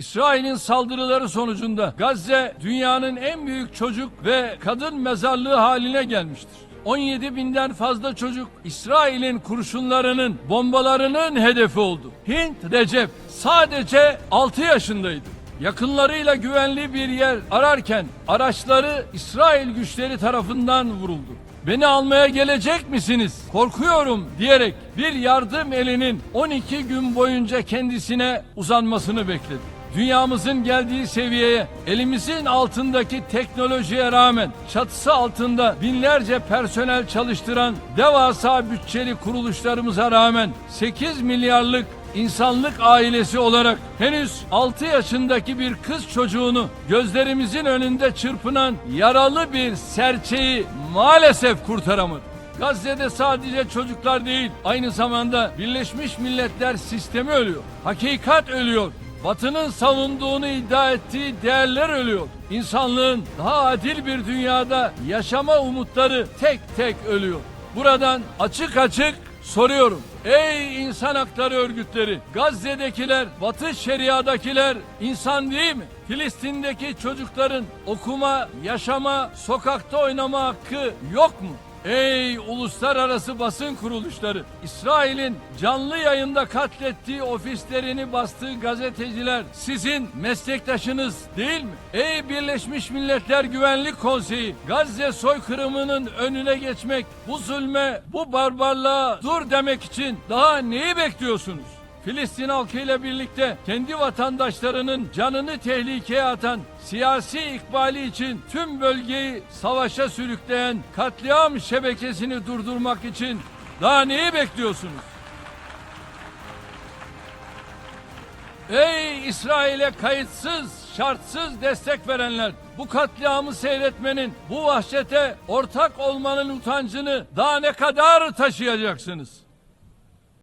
İsrail'in saldırıları sonucunda Gazze dünyanın en büyük çocuk ve kadın mezarlığı haline gelmiştir. 17 binden fazla çocuk İsrail'in kurşunlarının, bombalarının hedefi oldu. Hint Recep sadece 6 yaşındaydı. Yakınlarıyla güvenli bir yer ararken araçları İsrail güçleri tarafından vuruldu. Beni almaya gelecek misiniz? Korkuyorum diyerek bir yardım elinin 12 gün boyunca kendisine uzanmasını bekledi. Dünyamızın geldiği seviyeye elimizin altındaki teknolojiye rağmen çatısı altında binlerce personel çalıştıran devasa bütçeli kuruluşlarımıza rağmen 8 milyarlık insanlık ailesi olarak henüz 6 yaşındaki bir kız çocuğunu gözlerimizin önünde çırpınan yaralı bir serçeyi maalesef kurtaramadık. Gazze'de sadece çocuklar değil, aynı zamanda Birleşmiş Milletler sistemi ölüyor. Hakikat ölüyor. Batı'nın savunduğunu iddia ettiği değerler ölüyor. İnsanlığın daha adil bir dünyada yaşama umutları tek tek ölüyor. Buradan açık açık soruyorum. Ey insan hakları örgütleri, Gazze'dekiler, Batı Şeria'dakiler insan değil mi? Filistin'deki çocukların okuma, yaşama, sokakta oynama hakkı yok mu? Ey uluslararası basın kuruluşları, İsrail'in canlı yayında katlettiği ofislerini bastığı gazeteciler sizin meslektaşınız değil mi? Ey Birleşmiş Milletler Güvenlik Konseyi, Gazze soykırımının önüne geçmek, bu zulme, bu barbarlığa dur demek için daha neyi bekliyorsunuz? Filistin halkıyla birlikte kendi vatandaşlarının canını tehlikeye atan siyasi ikbali için tüm bölgeyi savaşa sürükleyen katliam şebekesini durdurmak için daha neyi bekliyorsunuz? Ey İsrail'e kayıtsız, şartsız destek verenler, bu katliamı seyretmenin, bu vahşete ortak olmanın utancını daha ne kadar taşıyacaksınız?